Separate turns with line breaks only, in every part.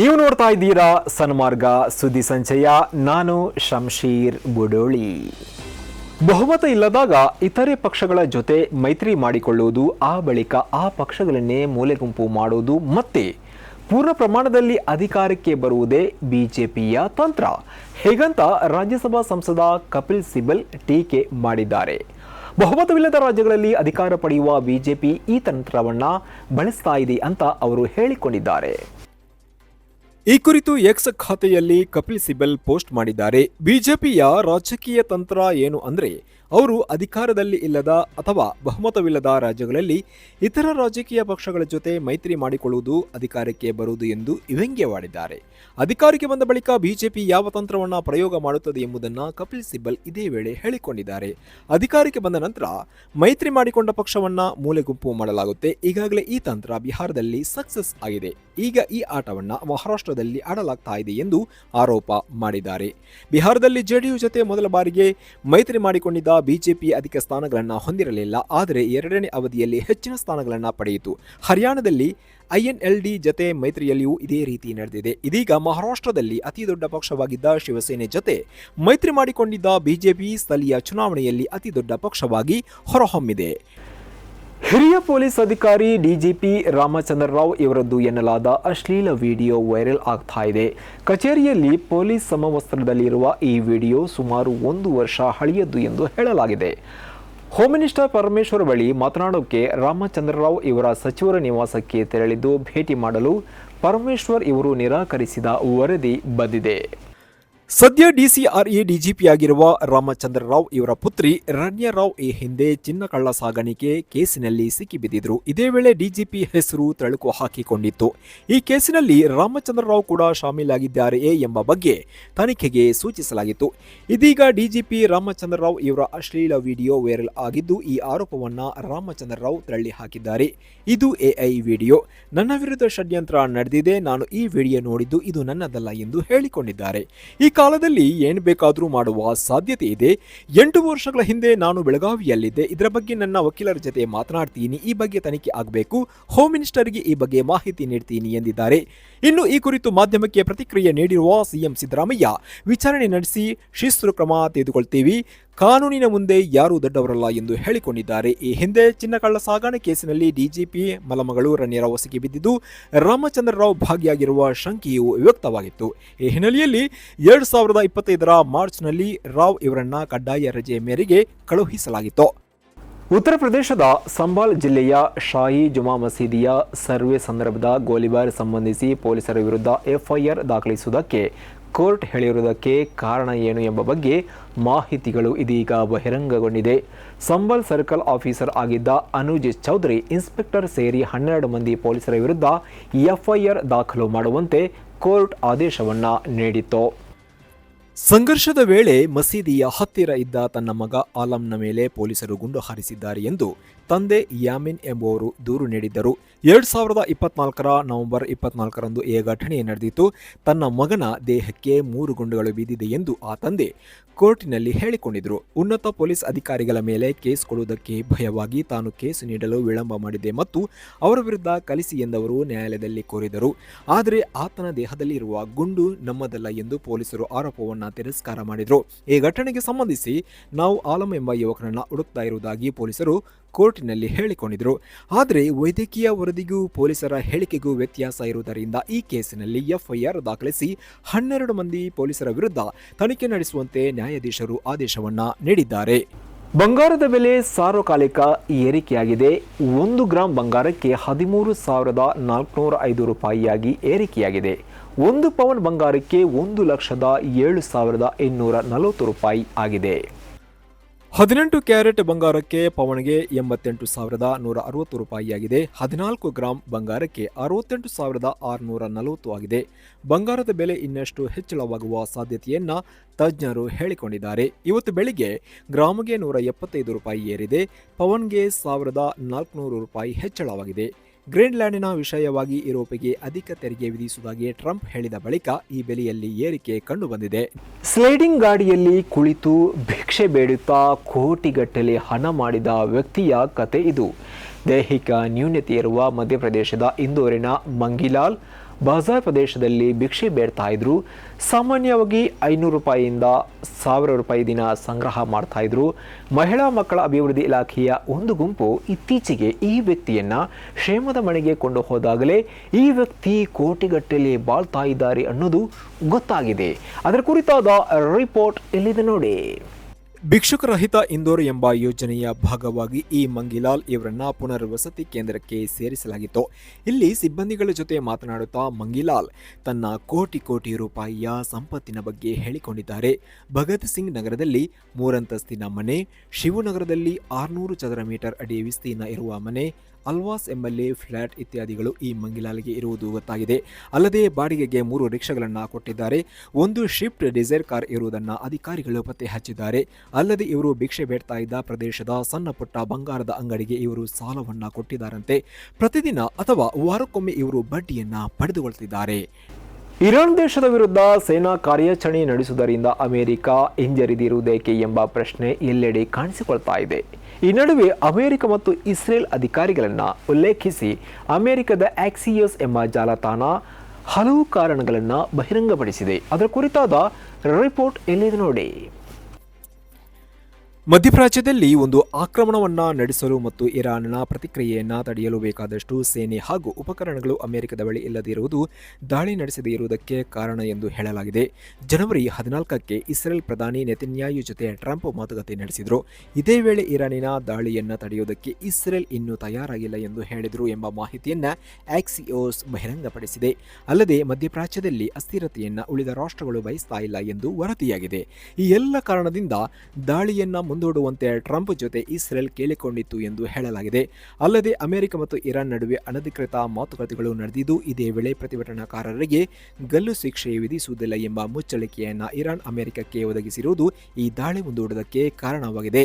ನೀವು ನೋಡ್ತಾ ಇದ್ದೀರಾ ಸನ್ಮಾರ್ಗ, ಸುದ್ದಿ ಸಂಚಯ. ನಾನು ಶಂಶೀರ್ ಬುಡೋಳಿ ಬಹುಮತ ಇಲ್ಲದಾಗ ಇತರೆ ಪಕ್ಷಗಳ ಜೊತೆ ಮೈತ್ರಿ ಮಾಡಿಕೊಳ್ಳುವುದು ಆ ಬಳಿಕ ಆ ಪಕ್ಷಗಳನ್ನೇ ಮೂಲೆಗುಂಪು ಮಾಡುವುದು ಮತ್ತೆ. ಪೂರ್ಣ ಪ್ರಮಾಣದಲ್ಲಿ ಅಧಿಕಾರಕ್ಕೆ ಬರುವುದೇ ಬಿಜೆಪಿಯ ತಂತ್ರ. ಹೇಗಂತ ರಾಜ್ಯಸಭಾ ಸಂಸದ ಕಪಿಲ್ ಸಿಬಲ್ ಟೀಕೆ ಮಾಡಿದ್ದಾರೆ. ಬಹುಮತವಿಲ್ಲದ ರಾಜ್ಯಗಳಲ್ಲಿ ಅಧಿಕಾರ ಪಡೆಯುವ ಬಿಜೆಪಿ ಈ ತಂತ್ರವನ್ನ ಬಳಸ್ತಾ ಇದೆ ಅಂತ ಅವರು ಹೇಳಿಕೊಂಡಿದ್ದಾರೆ. ಈ ಕುರಿತು ಎಕ್ಸ್ ಖಾತೆಯಲ್ಲಿ ಕಪಿಲ್ ಸಿಬಲ್ ಪೋಸ್ಟ್ ಮಾಡಿದ್ದಾರೆ. ಬಿಜೆಪಿಯ ರಾಜಕೀಯ ತಂತ್ರ ಏನು ಅಂದ್ರೆ ಅವರು ಅಧಿಕಾರದಲ್ಲಿ ಇಲ್ಲದ ಅಥವಾ ಬಹುಮತವಿಲ್ಲದ ರಾಜ್ಯಗಳಲ್ಲಿ ಇತರ ರಾಜಕೀಯ ಪಕ್ಷಗಳ ಜೊತೆ ಮೈತ್ರಿ ಮಾಡಿಕೊಳ್ಳುವುದು ಅಧಿಕಾರಕ್ಕೆ ಬರುವುದು ಎಂದು ವ್ಯಂಗ್ಯವಾಡಿದ್ದಾರೆ ಅಧಿಕಾರಕ್ಕೆ ಬಂದ ಬಳಿಕ ಬಿಜೆಪಿ ಯಾವ ತಂತ್ರವನ್ನು ಪ್ರಯೋಗ ಮಾಡುತ್ತದೆ ಎಂಬುದನ್ನು ಕಪಿಲ್ ಸಿಬ್ಬಲ್ ಇದೇ ವೇಳೆ ಹೇಳಿಕೊಂಡಿದ್ದಾರೆ. ಅಧಿಕಾರಕ್ಕೆ ಬಂದ ನಂತರ ಮೈತ್ರಿ ಮಾಡಿಕೊಂಡ ಪಕ್ಷವನ್ನು ಮೂಲೆಗುಂಪು ಮಾಡಲಾಗುತ್ತೆ. ಈಗಾಗಲೇ ಈ ತಂತ್ರ ಬಿಹಾರದಲ್ಲಿ ಸಕ್ಸಸ್ ಆಗಿದೆ. ಈಗ ಈ ಆಟವನ್ನು ಮಹಾರಾಷ್ಟ್ರದಲ್ಲಿ ಆಡಲಾಗ್ತಾ ಇದೆ ಎಂದು ಆರೋಪ ಮಾಡಿದ್ದಾರೆ. ಬಿಹಾರದಲ್ಲಿ ಜೆಡಿಯು ಜೊತೆ ಮೊದಲ ಬಾರಿಗೆ ಮೈತ್ರಿ ಮಾಡಿಕೊಂಡಿದ್ದ ಬಿಜೆಪಿ ಅಧಿಕ ಸ್ಥಾನಗಳನ್ನು ಹೊಂದಿರಲಿಲ್ಲ, ಆದರೆ ಎರಡನೇ ಅವಧಿಯಲ್ಲಿ ಹೆಚ್ಚಿನ ಸ್ಥಾನಗಳನ್ನು ಪಡೆಯಿತು. ಹರಿಯಾಣದಲ್ಲಿ ಐಎನ್ಎಲ್ಡಿ ಜತೆ ಮೈತ್ರಿಯಲ್ಲಿಯೂ ಇದೇ ರೀತಿ ನಡೆದಿದೆ. ಇದೀಗ ಮಹಾರಾಷ್ಟ್ರದಲ್ಲಿ ಅತಿ ದೊಡ್ಡ ಪಕ್ಷವಾಗಿದ್ದ ಶಿವಸೇನೆ ಜತೆ ಮೈತ್ರಿ ಮಾಡಿಕೊಂಡಿದ್ದ ಬಿಜೆಪಿ ಸ್ಥಳೀಯ ಚುನಾವಣೆಯಲ್ಲಿ ಅತಿ ದೊಡ್ಡ ಪಕ್ಷವಾಗಿ ಹೊರಹೊಮ್ಮಿದೆ. ಹಿರಿಯ ಪೊಲೀಸ್ ಅಧಿಕಾರಿ ಡಿಜಿಪಿ ರಾಮಚಂದ್ರ ರಾವ್ ಇವರದ್ದು ಎನ್ನಲಾದ ಅಶ್ಲೀಲ ವಿಡಿಯೋ ವೈರಲ್ ಆಗ್ತಾ ಇದೆ. ಕಚೇರಿಯಲ್ಲಿ ಪೊಲೀಸ್ ಸಮವಸ್ತ್ರದಲ್ಲಿರುವ ಈ ವಿಡಿಯೋ ಸುಮಾರು ಒಂದು ವರ್ಷ ಹಳೆಯದ್ದು ಎಂದು ಹೇಳಲಾಗಿದೆ. ಹೋಮ್ ಮಿನಿಸ್ಟರ್ ಪರಮೇಶ್ವರ್ ಬಳಿ ಮಾತನಾಡೋಕೆ ರಾಮಚಂದ್ರ ರಾವ್ ಇವರ ಸಚಿವರ ನಿವಾಸಕ್ಕೆ ತೆರಳಿದ್ದು ಭೇಟಿ ಮಾಡಲು ಪರಮೇಶ್ವರ್ ಇವರು ನಿರಾಕರಿಸಿದ ವರದಿ ಬಂದಿದೆ. ಸದ್ಯ ಡಿಸಿಆರ್ಇ ಡಿಜಿಪಿಯಾಗಿರುವ ರಾಮಚಂದ್ರ ರಾವ್ ಇವರ ಪುತ್ರಿ ರಣ್ಯ ರಾವ್ ಈ ಹಿಂದೆ ಚಿನ್ನ ಕಳ್ಳ ಸಾಗಾಣಿಕೆ ಕೇಸಿನಲ್ಲಿ ಸಿಕ್ಕಿಬಿದ್ದಿದ್ರು. ಇದೇ ವೇಳೆ ಡಿಜಿಪಿ ಹೆಸರು ತಳುಕು ಹಾಕಿಕೊಂಡಿತ್ತು. ಈ ಕೇಸಿನಲ್ಲಿ ರಾಮಚಂದ್ರ ರಾವ್ ಕೂಡ ಶಾಮೀಲಾಗಿದ್ದಾರೆಯೇ ಎಂಬ ಬಗ್ಗೆ ತನಿಖೆಗೆ ಸೂಚಿಸಲಾಗಿತ್ತು. ಇದೀಗ ಡಿಜಿಪಿ ರಾಮಚಂದ್ರ ರಾವ್ ಇವರ ಅಶ್ಲೀಲ ವಿಡಿಯೋ ವೈರಲ್ ಆಗಿದ್ದು, ಈ ಆರೋಪವನ್ನ ರಾಮಚಂದ್ರ ರಾವ್ ತಳ್ಳಿ ಹಾಕಿದ್ದಾರೆ. ಇದು ಎಐ ವಿಡಿಯೋ. ನನ್ನ ವಿರುದ್ಧ ಷಡ್ಯಂತ್ರ ನಡೆದಿದೆ. ನಾನು ಈ ವಿಡಿಯೋ ನೋಡಿದ್ದು ಇದು ನನ್ನದಲ್ಲ ಎಂದು ಹೇಳಿಕೊಂಡಿದ್ದಾರೆ. ಈ ಕಾಲದಲ್ಲಿ ಏನು ಬೇಕಾದರೂ ಮಾಡುವ ಸಾಧ್ಯತೆ ಇದೆ. ಎಂಟು ವರ್ಷಗಳ ಹಿಂದೆ ನಾನು ಬೆಳಗಾವಿಯಲ್ಲಿದ್ದೆ. ಇದರ ಬಗ್ಗೆ ನನ್ನ ವಕೀಲರ ಜೊತೆ ಮಾತನಾಡ್ತೀನಿ. ಈ ಬಗ್ಗೆ ತನಿಖೆ ಆಗಬೇಕು. ಹೋಮ್ ಮಿನಿಸ್ಟರ್ಗೆ ಈ ಬಗ್ಗೆ ಮಾಹಿತಿ ನೀಡ್ತೀನಿ ಎಂದಿದ್ದಾರೆ. ಇನ್ನು ಈ ಕುರಿತು ಮಾಧ್ಯಮಕ್ಕೆ ಪ್ರತಿಕ್ರಿಯೆ ನೀಡಿರುವ ಸಿಎಂ ಸಿದ್ದರಾಮಯ್ಯ, ವಿಚಾರಣೆ ನಡೆಸಿ ಶಿಸ್ತು ಕ್ರಮ ತೆಗೆದುಕೊಳ್ತೀವಿ. ಕಾನೂನಿನ ಮುಂದೆ ಯಾರೂ ದೊಡ್ಡವರಲ್ಲ ಎಂದು ಹೇಳಿಕೊಂಡಿದ್ದಾರೆ. ಈ ಹಿಂದೆ ಚಿನ್ನಕಳ್ಳ ಸಾಗಣೆ ಕೇಸಿನಲ್ಲಿ ಡಿಜಿಪಿ ಮಲಮಗಳು ರಣ್ಯರಾವ್ ಸಿಕ್ಕಿಬಿದ್ದಿದ್ದು ಬಿದ್ದಿದ್ದು, ರಾಮಚಂದ್ರರಾವ್ ಭಾಗಿಯಾಗಿರುವ ಶಂಕೆಯು ವ್ಯಕ್ತವಾಗಿತ್ತು. ಈ ಹಿನ್ನೆಲೆಯಲ್ಲಿ ಎರಡು ಸಾವಿರದ ಇಪ್ಪತ್ತೈದರ ಮಾರ್ಚ್ನಲ್ಲಿ ರಾವ್ ಇವರನ್ನ ಕಡ್ಡಾಯ ರಜೆ ಮೇರೆಗೆ ಕಳುಹಿಸಲಾಗಿತ್ತು. ಉತ್ತರ ಪ್ರದೇಶದ ಸಂಬಾಲ್ ಜಿಲ್ಲೆಯ ಶಾಹಿ ಜುಮಾ ಮಸೀದಿಯ ಸರ್ವೆ ಸಂದರ್ಭದ ಗೋಲಿಬಾರ್ ಸಂಬಂಧಿಸಿ ಪೊಲೀಸರ ವಿರುದ್ಧ ಎಫ್ಐಆರ್ ದಾಖಲಿಸುವುದಕ್ಕೆ ಕೋರ್ಟ್ ಹೇಳಿರುವುದಕ್ಕೆ ಕಾರಣ ಏನು ಎಂಬ ಬಗ್ಗೆ ಮಾಹಿತಿಗಳು ಇದೀಗ ಬಹಿರಂಗಗೊಂಡಿದೆ. ಸಂಬಲ್ ಸರ್ಕಲ್ ಆಫೀಸರ್ ಆಗಿದ್ದ ಅನುಜ್ ಚೌಧರಿ, ಇನ್ಸ್ಪೆಕ್ಟರ್ ಸೇರಿ ಹನ್ನೆರಡು ಮಂದಿ ಪೊಲೀಸರ ವಿರುದ್ಧ ಎಫ್ಐಆರ್ ದಾಖಲು ಮಾಡುವಂತೆ ಕೋರ್ಟ್ ಆದೇಶವನ್ನು ನೀಡಿತ್ತು. ಸಂಘರ್ಷದ ವೇಳೆ ಮಸೀದಿಯ ಹತ್ತಿರ ಇದ್ದ ತನ್ನ ಮಗ ಆಲಂನ ಮೇಲೆ ಪೊಲೀಸರು ಗುಂಡು ಹಾರಿಸಿದ್ದಾರೆ ಎಂದು ತಂದೆ ಯಾಮಿನ್ ಎಂಬುವರು ದೂರು ನೀಡಿದ್ದರು. ಎರಡ್ ಸಾವಿರದ ಇಪ್ಪತ್ನಾಲ್ಕರ ನವೆಂಬರ್ ಇಪ್ಪತ್ನಾಲ್ಕರಂದು ಈ ಘಟನೆ ನಡೆದಿತ್ತು, ತನ್ನ ಮಗನ ದೇಹಕ್ಕೆ ಮೂರು ಗುಂಡುಗಳು ಬಿದ್ದಿದೆ ಎಂದು ಆ ತಂದೆ ಕೋರ್ಟಿನಲ್ಲಿ ಹೇಳಿಕೊಂಡಿದ್ರು. ಉನ್ನತ ಪೊಲೀಸ್ ಅಧಿಕಾರಿಗಳ ಮೇಲೆ ಕೇಸ್ ಕೊಡುವುದಕ್ಕೆ ಭಯವಾಗಿ ತಾನು ಕೇಸು ನೀಡಲು ವಿಳಂಬ ಮಾಡಿದೆ ಮತ್ತು ಅವರ ವಿರುದ್ಧ ಕಲಿಸಿ ಎಂದವರು ನ್ಯಾಯಾಲಯದಲ್ಲಿ ಕೋರಿದರು. ಆದರೆ ಆತನ ದೇಹದಲ್ಲಿರುವ ಗುಂಡು ನಮ್ಮದಲ್ಲ ಎಂದು ಪೊಲೀಸರು ಆರೋಪವನ್ನ ತಿರಸ್ಕಾರ ಮಾಡಿದರು. ಈ ಘಟನೆಗೆ ಸಂಬಂಧಿಸಿ ನಾವು ಆಲಂ ಎಂಬ ಯುವಕನನ್ನ ಹುಡುಕ್ತಾ ಇರುವುದಾಗಿ ಪೊಲೀಸರು ಕೋರ್ಟಿನಲ್ಲಿ ಹೇಳಿಕೊಂಡಿದ್ರು. ಆದರೆ ವೈದ್ಯಕೀಯ ವರದಿಗೂ ಪೊಲೀಸರ ಹೇಳಿಕೆಗೂ ವ್ಯತ್ಯಾಸ ಇರುವುದರಿಂದ ಈ ಕೇಸಿನಲ್ಲಿ ಎಫ್ಐಆರ್ ದಾಖಲಿಸಿ ಹನ್ನೆರಡು ಮಂದಿ ಪೊಲೀಸರ ವಿರುದ್ಧ ತನಿಖೆ ನಡೆಸುವಂತೆ ನ್ಯಾಯಾಧೀಶರು ಆದೇಶವನ್ನ ನೀಡಿದ್ದಾರೆ. ಬಂಗಾರದ ಬೆಲೆ ಸಾರ್ವಕಾಲಿಕ ಏರಿಕೆಯಾಗಿದೆ. ಒಂದು ಗ್ರಾಂ ಬಂಗಾರಕ್ಕೆ ಹದಿಮೂರು ಸಾವಿರದ ನಾಲ್ಕುನೂರ ಐದು ರೂಪಾಯಿಯಾಗಿ ಏರಿಕೆಯಾಗಿದೆ. ಒಂದು ಪವನ್ ಬಂಗಾರಕ್ಕೆ ಒಂದು ಲಕ್ಷದ ಏಳು ಸಾವಿರದ ಇನ್ನೂರ ನಲವತ್ತು ರೂಪಾಯಿ ಆಗಿದೆ. ಹದಿನೆಂಟು ಕ್ಯಾರೆಟ್ ಬಂಗಾರಕ್ಕೆ ಪವನ್ಗೆ ಎಂಬತ್ತೆಂಟು ಸಾವಿರದ ನೂರ ಅರವತ್ತು ರೂಪಾಯಿಯಾಗಿದೆ ಹದಿನಾಲ್ಕು ಗ್ರಾಂ ಬಂಗಾರಕ್ಕೆ ಅರವತ್ತೆಂಟು ಸಾವಿರದ ಆರುನೂರ ನಲವತ್ತು ಆಗಿದೆ. ಬಂಗಾರದ ಬೆಲೆ ಇನ್ನಷ್ಟು ಹೆಚ್ಚಳವಾಗುವ ಸಾಧ್ಯತೆಯನ್ನ ತಜ್ಞರು ಹೇಳಿಕೊಂಡಿದ್ದಾರೆ. ಇವತ್ತು ಬೆಳಿಗ್ಗೆ ಗ್ರಾಮ್ಗೆ ನೂರ ಎಪ್ಪತ್ತೈದು ರೂಪಾಯಿ ಏರಿದೆ. ಪವನ್ಗೆ ಸಾವಿರದ ನಾಲ್ಕುನೂರು ರೂಪಾಯಿ ಹೆಚ್ಚಳವಾಗಿದೆ. ಗ್ರೀನ್ಲ್ಯಾಂಡಿನ ವಿಷಯವಾಗಿ ಯುರೋಪಿಗೆ ಅಧಿಕ ತೆರಿಗೆ ವಿಧಿಸುವುದಾಗಿ ಟ್ರಂಪ್ ಹೇಳಿದ ಬಳಿಕ ಈ ಬೆಲೆಯಲ್ಲಿ ಏರಿಕೆ ಕಂಡುಬಂದಿದೆ. ಸ್ಲೈಡಿಂಗ್ ಗಾಡಿಯಲ್ಲಿ ಕುಳಿತು ಭಿಕ್ಷೆ ಬೇಡುತ್ತಾ ಕೋಟಿಗಟ್ಟಲೆ ಹಣ ಮಾಡಿದ ವ್ಯಕ್ತಿಯ ಕತೆ ಇದು. ದೈಹಿಕ ನ್ಯೂನತೆ ಇರುವ ಮಧ್ಯಪ್ರದೇಶದ ಇಂದೋರಿನ ಮಂಗಿಲಾಲ್ ಬಜಾರ್ ಪ್ರದೇಶದಲ್ಲಿ ಭಿಕ್ಷೆ ಬೇಡ್ತಾ ಇದ್ರು, ಸಾಮಾನ್ಯವಾಗಿ ಐನೂರು ರೂಪಾಯಿಯಿಂದ ಸಾವಿರ ರೂಪಾಯಿ ದಿನ ಸಂಗ್ರಹ ಮಾಡ್ತಾ ಇದ್ರು. ಮಹಿಳಾ ಮಕ್ಕಳ ಅಭಿವೃದ್ಧಿ ಇಲಾಖೆಯ ಒಂದು ಗುಂಪು ಇತ್ತೀಚೆಗೆ ಈ ವ್ಯಕ್ತಿಯನ್ನ ಕ್ಷೇಮದ ಮನೆಗೆ ಕೊಂಡು ಹೋದಾಗಲೇ ಈ ವ್ಯಕ್ತಿ ಕೋಟಿಗಟ್ಟಲೆ ಬಾಳ್ತಾ ಇದ್ದಾರೆ ಅನ್ನೋದು ಗೊತ್ತಾಗಿದೆ. ಅದರ ಕುರಿತಾದ ರಿಪೋರ್ಟ್ ಇಲ್ಲಿದೆ ನೋಡಿ. ಭಿಕ್ಷುಕರಹಿತ ಇಂದೋರ್ ಎಂಬ ಯೋಜನೆಯ ಭಾಗವಾಗಿ ಈ ಮಂಗಿಲಾಲ್ ಇವರನ್ನ ಪುನರ್ವಸತಿ ಕೇಂದ್ರಕ್ಕೆ ಸೇರಿಸಲಾಗಿತ್ತು. ಇಲ್ಲಿ ಸಿಬ್ಬಂದಿಗಳ ಜೊತೆ ಮಾತನಾಡುತ್ತಾ ಮಂಗಿಲಾಲ್ ತನ್ನ ಕೋಟಿ ಕೋಟಿ ರೂಪಾಯಿಯ ಸಂಪತ್ತಿನ ಬಗ್ಗೆ ಹೇಳಿಕೊಂಡಿದ್ದಾರೆ. ಭಗತ್ ಸಿಂಗ್ ನಗರದಲ್ಲಿ ಮೂರಂತಸ್ತಿನ ಮನೆ ಶಿವನಗರದಲ್ಲಿ ಆರುನೂರು ಚದರ ಮೀಟರ್ ಅಡಿ ವಿಸ್ತೀರ್ಣ ಇರುವ ಮನೆ, ಅಲ್ವಾಸ್ ಎಂಬಲ್ಲಿ ಫ್ಲಾಟ್ ಇತ್ಯಾದಿಗಳು ಈ ಮಂಗಿಲಾಲ್ಗೆ ಇರುವುದು ಗೊತ್ತಾಗಿದೆ. ಅಲ್ಲದೆ ಬಾಡಿಗೆಗೆ ಮೂರು ರಿಕ್ಷಾಗಳನ್ನು ಕೊಟ್ಟಿದ್ದಾರೆ. ಒಂದು ಶಿಫ್ಟ್ ಡಿಸೈರ್ ಕಾರ್ ಇರುವುದನ್ನು ಅಧಿಕಾರಿಗಳು ಪತ್ತೆ ಹಚ್ಚಿದ್ದಾರೆ. ಅಲ್ಲದೆ ಇವರು ಭಿಕ್ಷೆ ಬೇಡ್ತಾ ಇದ್ದ ಪ್ರದೇಶದ ಸಣ್ಣ ಪುಟ್ಟ ಬಂಗಾರದ ಅಂಗಡಿಗೆ ಇವರು ಸಾಲವನ್ನ ಕೊಟ್ಟಿದ್ದಾರಂತೆ. ಪ್ರತಿದಿನ ಅಥವಾ ವಾರಕ್ಕೊಮ್ಮೆ ಇವರು ಬಡ್ಡಿಯನ್ನ ಪಡೆದುಕೊಳ್ತಿದ್ದಾರೆ. ಇರಾನ್ ದೇಶದ ವಿರುದ್ಧ ಸೇನಾ ಕಾರ್ಯಾಚರಣೆ ನಡೆಸುವುದರಿಂದ ಅಮೆರಿಕ ಹಿಂಜರಿದಿರುವುದೇಕೆ ಎಂಬ ಪ್ರಶ್ನೆ ಎಲ್ಲೆಡೆ ಕಾಣಿಸಿಕೊಳ್ತಾ ಇದೆ. ಈ ನಡುವೆ ಅಮೆರಿಕ ಮತ್ತು ಇಸ್ರೇಲ್ ಅಧಿಕಾರಿಗಳನ್ನು ಉಲ್ಲೇಖಿಸಿ ಅಮೆರಿಕದ ಆಕ್ಸಿಯಸ್ ಎಂಬ ಜಾಲತಾಣ ಹಲವು ಕಾರಣಗಳನ್ನು ಬಹಿರಂಗಪಡಿಸಿದೆ. ಅದರ ಕುರಿತಾದ ರಿಪೋರ್ಟ್ ಎಲ್ಲಿದೆ ನೋಡಿ. ಮಧ್ಯಪ್ರಾಚ್ಯದಲ್ಲಿ ಒಂದು ಆಕ್ರಮಣವನ್ನ ನಡೆಸಲು ಮತ್ತು ಇರಾನ್ನ ಪ್ರತಿಕ್ರಿಯೆಯನ್ನ ತಡೆಯಲು ಬೇಕಾದಷ್ಟು ಸೇನೆ ಹಾಗೂ ಉಪಕರಣಗಳು ಅಮೆರಿಕದ ಬಳಿ ಇಲ್ಲದಿರುವುದು ದಾಳಿ ನಡೆಸದೇ ಇರುವುದಕ್ಕೆ ಕಾರಣ ಎಂದು ಹೇಳಲಾಗಿದೆ. ಜನವರಿ ಹದಿನಾಲ್ಕಕ್ಕೆ ಇಸ್ರೇಲ್ ಪ್ರಧಾನಿ ನೆತನ್ಯಾಯು ಜೊತೆ ಟ್ರಂಪ್ ಮಾತುಕತೆ ನಡೆಸಿದರು. ಇದೇ ವೇಳೆ ಇರಾನಿನ ದಾಳಿಯನ್ನ ತಡೆಯುವುದಕ್ಕೆ ಇಸ್ರೇಲ್ ಇನ್ನೂ ತಯಾರಾಗಿಲ್ಲ ಎಂದು ಹೇಳಿದರು ಎಂಬ ಮಾಹಿತಿಯನ್ನ ಆಕ್ಸಿಯೋಸ್ ಬಹಿರಂಗಪಡಿಸಿದೆ. ಅಲ್ಲದೆ ಮಧ್ಯಪ್ರಾಚ್ಯದಲ್ಲಿ ಅಸ್ಥಿರತೆಯನ್ನ ಉಳಿದ ರಾಷ್ಟ್ರಗಳು ಬಯಸ್ತಾ ಇಲ್ಲ ಎಂದು ವರದಿಯಾಗಿದೆ. ಈ ಎಲ್ಲ ಕಾರಣದಿಂದ ದಾಳಿಯನ್ನ ಮುಂದೂಡುವಂತೆ ಟ್ರಂಪ್ ಜೊತೆ ಇಸ್ರೇಲ್ ಕೇಳಿಕೊಂಡಿತ್ತು ಎಂದು ಹೇಳಲಾಗಿದೆ. ಅಲ್ಲದೆ ಅಮೆರಿಕ ಮತ್ತು ಇರಾನ್ ನಡುವೆ ಅನಧಿಕೃತ ಮಾತುಕತೆಗಳು ನಡೆದಿದ್ದು, ಇದೇ ವೇಳೆ ಪ್ರತಿಭಟನಾಕಾರರಿಗೆ ಗಲ್ಲು ಶಿಕ್ಷೆ ವಿಧಿಸುವುದಿಲ್ಲ ಎಂಬ ಮುಚ್ಚಳಿಕೆಯನ್ನು ಇರಾನ್ ಅಮೆರಿಕಕ್ಕೆ ಒದಗಿಸಿರುವುದು ಈ ದಾಳಿ ಮುಂದೂಡುವುದಕ್ಕೆ ಕಾರಣವಾಗಿದೆ.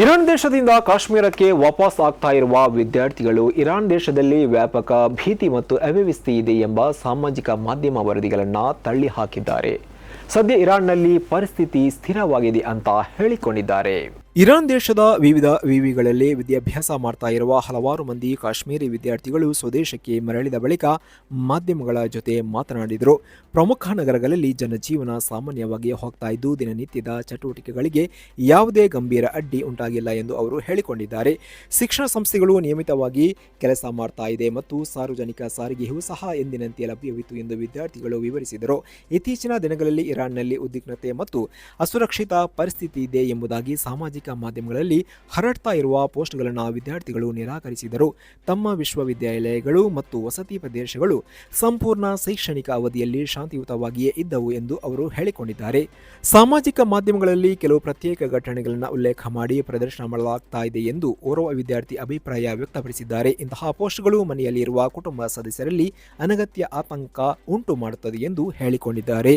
ಇರಾನ್ ದೇಶದಿಂದ ಕಾಶ್ಮೀರಕ್ಕೆ ವಾಪಸ್ ಆಗ್ತಾ ಇರುವ ವಿದ್ಯಾರ್ಥಿಗಳು ಇರಾನ್ ದೇಶದಲ್ಲಿ ವ್ಯಾಪಕ ಭೀತಿ ಮತ್ತು ಅವ್ಯವಸ್ಥೆ ಇದೆ ಎಂಬ ಸಾಮಾಜಿಕ ಮಾಧ್ಯಮ ವರದಿಗಳನ್ನು ತಳ್ಳಿ ಹಾಕಿದ್ದಾರೆ ಸದ್ಯ ಇರಾನ್ನಲ್ಲಿ ಪರಿಸ್ಥಿತಿ ಸ್ಥಿರವಾಗಿದೆ ಅಂತ ಹೇಳಿಕೊಂಡಿದ್ದಾರೆ. ಇರಾನ್ ದೇಶದ ವಿವಿಧ ವಿವಿಗಳಲ್ಲಿ ವಿದ್ಯಾಭ್ಯಾಸ ಮಾಡ್ತಾ ಇರುವ ಹಲವಾರು ಮಂದಿ ಕಾಶ್ಮೀರಿ ವಿದ್ಯಾರ್ಥಿಗಳು ಸ್ವದೇಶಕ್ಕೆ ಮರಳಿದ ಬಳಿಕ ಮಾಧ್ಯಮಗಳ ಜೊತೆ ಮಾತನಾಡಿದರು. ಪ್ರಮುಖ ನಗರಗಳಲ್ಲಿ ಜನಜೀವನ ಸಾಮಾನ್ಯವಾಗಿ ಹೋಗ್ತಾ ಇದ್ದು, ದಿನನಿತ್ಯದ ಚಟುವಟಿಕೆಗಳಿಗೆ ಯಾವುದೇ ಗಂಭೀರ ಅಡ್ಡಿ ಉಂಟಾಗಿಲ್ಲ ಎಂದು ಅವರು ಹೇಳಿಕೊಂಡಿದ್ದಾರೆ. ಶಿಕ್ಷಣ ಸಂಸ್ಥೆಗಳು ನಿಯಮಿತವಾಗಿ ಕೆಲಸ ಮಾಡ್ತಾ ಇದೆ ಮತ್ತು ಸಾರ್ವಜನಿಕ ಸಾರಿಗೆಯೂ ಸಹ ಎಂದಿನಂತೆ ಲಭ್ಯವಿತ್ತು ಎಂದು ವಿದ್ಯಾರ್ಥಿಗಳು ವಿವರಿಸಿದರು. ಇತ್ತೀಚಿನ ದಿನಗಳಲ್ಲಿ ಇರಾನ್ನಲ್ಲಿ ಉದ್ವಿಗ್ನತೆ ಮತ್ತು ಅಸುರಕ್ಷಿತ ಪರಿಸ್ಥಿತಿ ಇದೆ ಎಂಬುದಾಗಿ ಸಾಮಾಜಿಕ ಮಾಧ್ಯಮಗಳಲ್ಲಿ ಹರಡ್ತಾ ಇರುವ ಪೋಸ್ಟ್ಗಳನ್ನು ವಿದ್ಯಾರ್ಥಿಗಳು ನಿರಾಕರಿಸಿದರು. ತಮ್ಮ ವಿಶ್ವವಿದ್ಯಾಲಯಗಳು ಮತ್ತು ವಸತಿ ಪ್ರದೇಶಗಳು ಸಂಪೂರ್ಣ ಶೈಕ್ಷಣಿಕ ಅವಧಿಯಲ್ಲಿ ಶಾಂತಿಯುತವಾಗಿಯೇ ಇದ್ದವು ಎಂದು ಅವರು ಹೇಳಿಕೊಂಡಿದ್ದಾರೆ. ಸಾಮಾಜಿಕ ಮಾಧ್ಯಮಗಳಲ್ಲಿ ಕೆಲವು ಪ್ರತ್ಯೇಕ ಘಟನೆಗಳನ್ನು ಉಲ್ಲೇಖ ಮಾಡಿ ಪ್ರದರ್ಶನ ಮಾಡಲಾಗ್ತಾ ಇದೆ ಎಂದು ಓರ್ವ ವಿದ್ಯಾರ್ಥಿ ಅಭಿಪ್ರಾಯ ವ್ಯಕ್ತಪಡಿಸಿದ್ದಾರೆ. ಇಂತಹ ಪೋಸ್ಟ್ಗಳು ಮನೆಯಲ್ಲಿರುವ ಕುಟುಂಬ ಸದಸ್ಯರಲ್ಲಿ ಅನಗತ್ಯ ಆತಂಕ ಉಂಟು ಮಾಡುತ್ತದೆ ಎಂದು ಹೇಳಿಕೊಂಡಿದ್ದಾರೆ.